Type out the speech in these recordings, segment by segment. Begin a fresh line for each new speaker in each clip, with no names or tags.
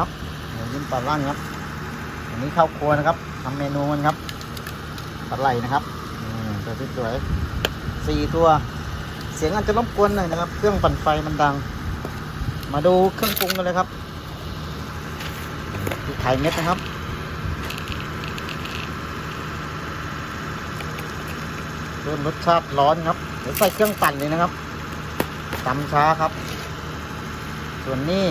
ครับหมูยิ้มปลาล่างครับอันนี้ข้าวครัวนะครับทำเมนูกันครับปลาไหลนะครับอืมตัวสวยๆสี่ตัว เสียงอาจจะรบกวนหน่อยนะครับ เครื่องปั่นไฟมันดัง มาดูเครื่องปรุงกันเลยครับพริกไทยเม็ดนะครับเริ่มรสชาติร้อนครับ เดี๋ยวใส่เครื่องปั่นเลยนะครับตำช้าครับ ส่วนนี้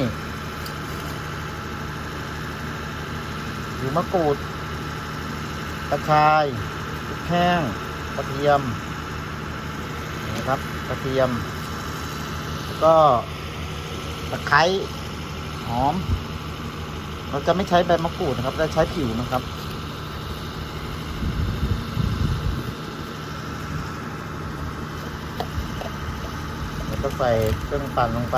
อยู่มะกรูดกระชายพริกแห้งกระเทียมนี่นะครับกระเทียม แล้วก็ตะไคร้หอม เราจะไม่ใช้ใบมะกรูดนะครับเราใช้ผิวนะครับแล้วก็ใส่เครื่องปั่นลงไป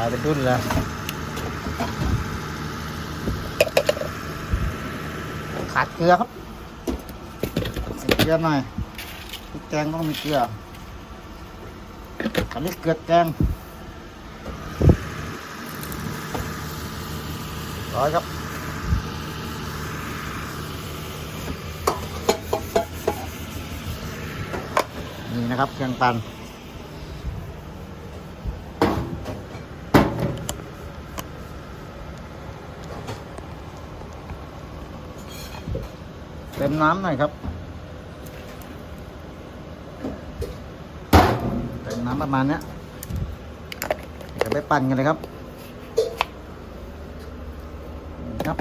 ขายเป็นดุนลยขาดเกลือครับใส่เกลือหน่อยพริกแกงต้องมีเกลืออันนี้เกลือแกงร้อยครับนี่นะครับเครื่องปั่น มน้ำหน่อยครับ เติมน้ำประมาณนี้เดี๋ยวไปปั่นกันเลยครับ ครับ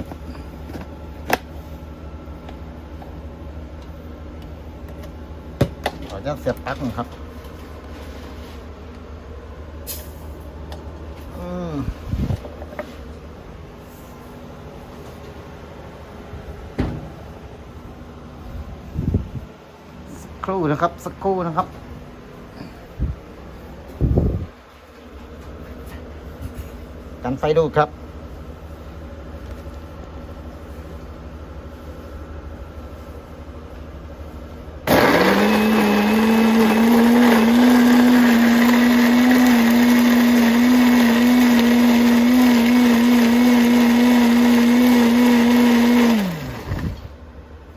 ขอจะเสียบปลั๊กหน่อยครับ อืมสัก ครู่นะครับ สักครู่นะครับกันไฟดูครับ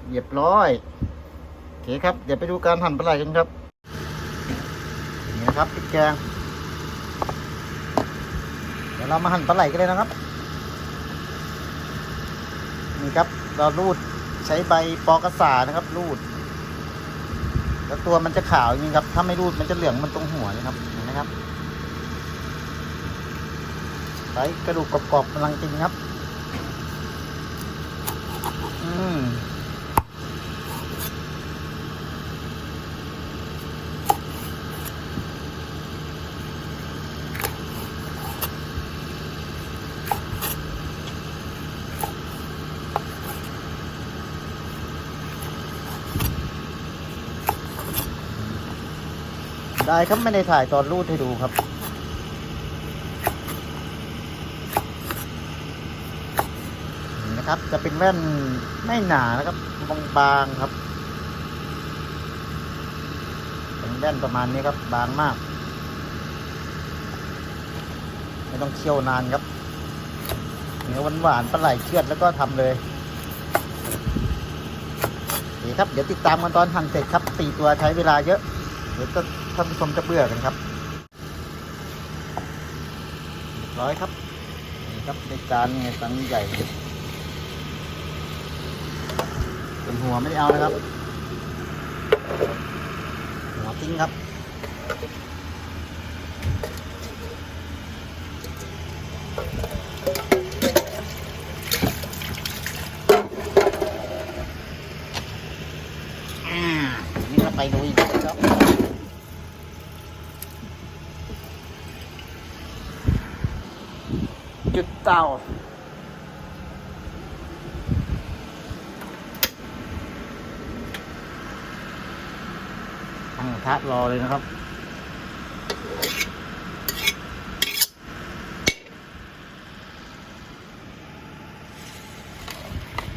เรียบร้อย โอเคครับ เดี๋ยวไปดูการหั่นปลาไหลกันครับนี่นะครับพริกแกงเดี๋ยวเรามาหั่นปลาไหลกันเลยนะครับนี่ครับเรารูดใช้ใบปอกระสานะครับ รูด แล้วตัวมันจะขาวอย่างนี้ครับ ถ้าไม่รูดมันจะเหลืองมันตรงหัวนะครับเห็นไหมครับใช้กระดูกกรอบๆกำลังกินครับ อืม ได้ครับไม่ได้ถ่ายตอนรูดให้ดูครับ นะครับจะเป็นแว่นไม่หนานะครับบางๆครับเป็นแว่นประมาณนี้ครับ บางมาก ไม่ต้องเคี่ยวนานครับเนื้อหวานๆปลาไหลเชือดแล้วก็ทำเลยนี่ครับ เดี๋ยวติดตามกันตอนหั่นเสร็จครับสี่ตัวใช้เวลาเยอะ เดี๋ยวจะ ท่านผู้ชมจะเบื่อกันครับเรียบร้อยครับนี่ครับในจานนี่ไงจานใหญ่ส่วนหัวไม่ได้เอานะครับหัวทิ้งครับ อ่า นี่เราไปดูอีกครับ จุดเตาตั้งกระทะรอเลยนะครับ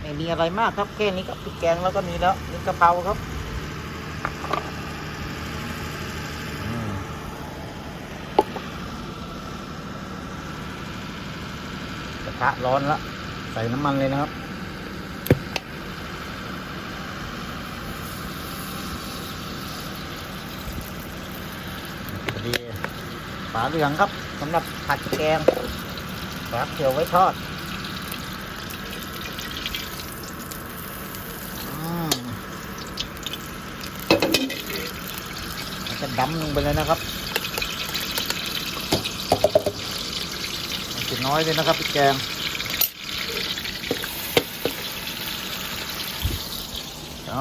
นี่มีอะไรมากครับแค่นี้ครับพริกแกงแล้วก็มีแล้วนี่กะเพราครับอืมก ระร้อนละใส่น้ำมันเลยนะครับ ดีฝาเหลืองครับสำหรับผัดแกงฝาเขียวไว้ทอดอืมมันจะดำลงไปเลยนะครับน้อยเลยนะครับพี่แกง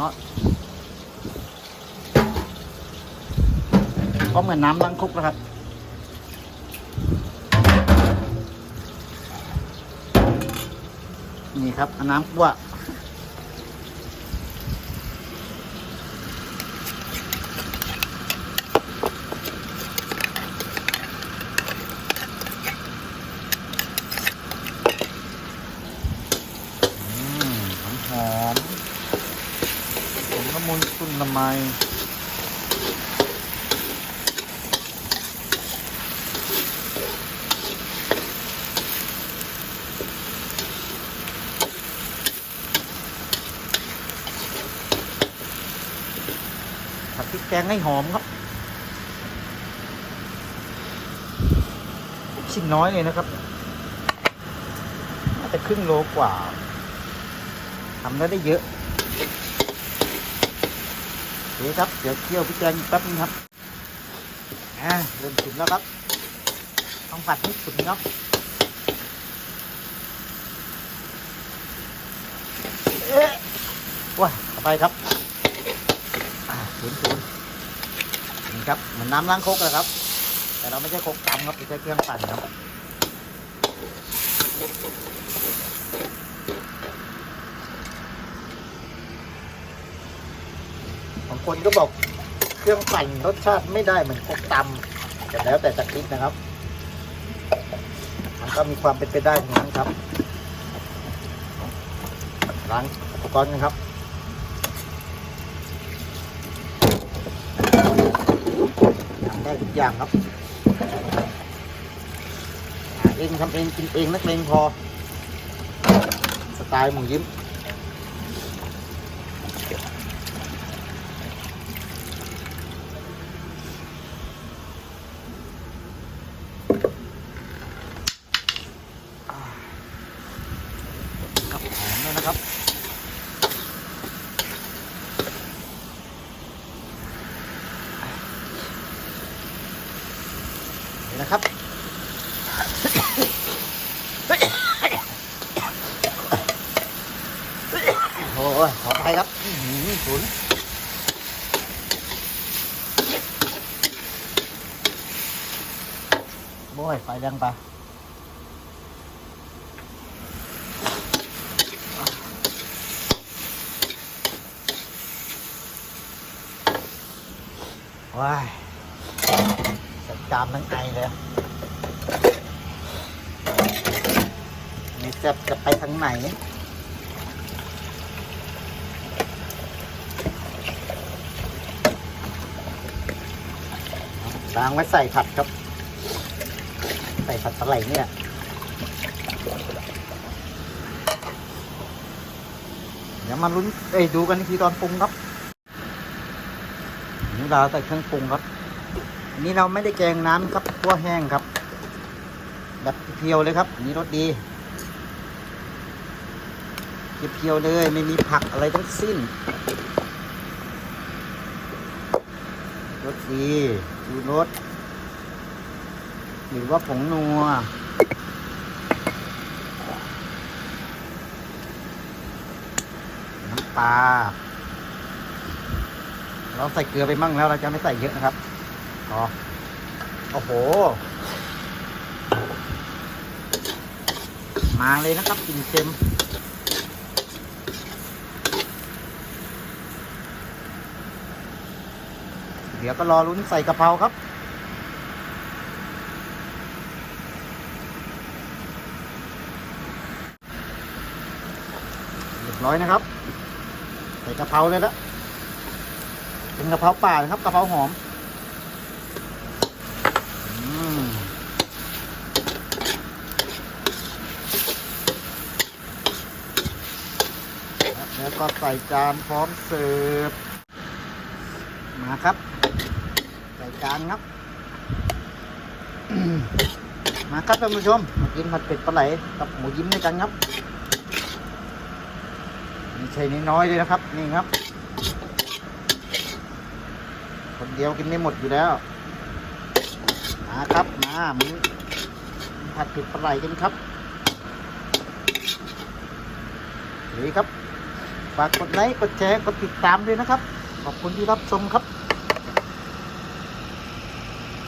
ะก็เหมือนน้ำล้งคุกนะครับนี่ครับน้ำกั่วอืมหอมหอมผมละมุนตุ้นละ ไมผัดพริกแกงให้หอมครับ ชิ้นน้อยเลยนะครับน่าจะครึ่งโลกว่าทำได้ได้เยอะ เคครับ เดี๋ยวเคี่ยวพริกแกงแป๊บนึงครับอ่าเริ่มสุกแล้วครับ ต้องผัดให้สุกครับเอ๊ะว้าต่อไปครับศูนย์ศูนย์นี่ครับ เหมือนน้ำล้างคกเลยครับ แต่เราไม่ใช่คกตำครับเราใช้เครื่องปั่นครับบาง คนก็บอกเครื่องปั่นรสชาติไม่ได้เหมือนโคกตำแต่แล้วแต่จะคิดนะครับ มันก็มีความเป็นไปได้ทั้งนั้นครับล้างอุปกรณ์กันครับทำได้ทุกอย่างครับเองทำเองกินเองนักเลงพอ สไตล์หมูยิ้ม ครับหอมเลยนะครับ นะครับโอ้ยขอไปครับอื้อหือฉุนโอ้ยไฟแรงไปว้าย จามทั้งไอเลยนี่จะจะไปทางไหนล้างไว้ใส่ผัดครับ ใส่ผัดปลาไหลเนี่ยเดี๋ยวมาลุ้นเอ้ดูกันอีกทีตอนปรุงครับนี่เราใส่เครื่องปรุงครับ นี้เราไม่ได้แกงน้ำครับคั่วแห้งครับแบบเพียวเลยครับ อันนี้รสดีเพียวเลย ไม่มีผักอะไรทั้งสิ้นรสดีดูรสหรือว่าผงนัวน้ำปลาเราใส่เกลือไปมั่งแล้วเราจะไม่ใส่เยอะนะครับ อ๋อ โอ้โห มาเลยนะครับกลิ่นเค็มเดี๋ยวก็รอลุ้นใส่กะเพราครับ เรียบร้อยนะครับ ใส่กะเพราเลยละเป็นกะเพราป่านะครับกะเพราหอม แล้วก็ใส่จานพร้อมเสิร์ฟมาครับ ใส่จานครับ มาครับท่านผู้ชมมากินผัดเป็ดปลาไหลกับหมูยิ้มด้วยกันครับนี่ใช่น้อยๆเลยนะครับ นี่ครับ คนเดียวกินไม่หมดอยู่แล้ว มาครับมามึงผัดเป็ดปลาไหลกันครับนี่ครับ ฝากกดไลค์กดแชร์กดติดตามด้วยนะครับ ขอบคุณที่รับชมครับ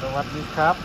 สวัสดีครับ